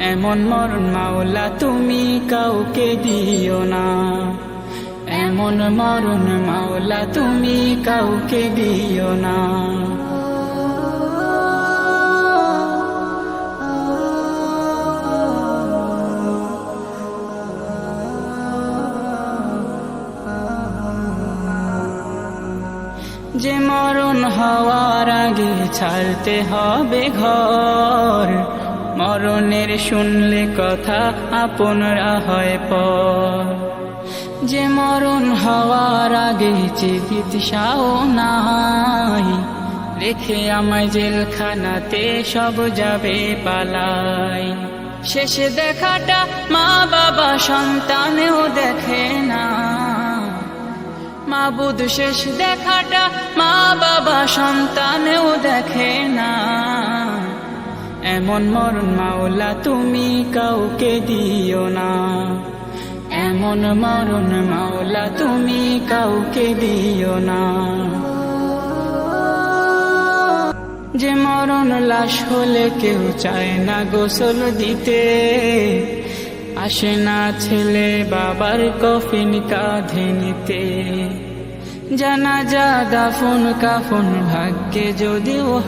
এমন মরণ মাওলা, তুমি কাউকে দিও না। এমন মরণ মাওলা, তুমি কাউকে দিও না। যে মরণ হওয়ার আগে ছাড়তে হবে ঘর মরণের শুনলে কথা আপনরা হয় পর। যে মরণ হওয়ার আগে চিকিৎসাও নাই, রেখে আমায় জেলখানাতে সব যাবে পালাই। শেষে দেখাটা মা বাবা সন্তানেও দেখে না। মা মাবুদ শেষ দেখাটা মা বাবা সন্তানেও দেখে না। এমন মরণ মাওলা তুমি কাউকে দিও না। এমন মরণ মাওলা তুমি কাউকে দিও না। যে মরণ লাশ হলে কেউ চায় না গোসল দিতে। আসে না ছেলে বাবার কফিন কাঁধে নিতে। জানা যা দাফন কাফন ভাগ্যে যদিও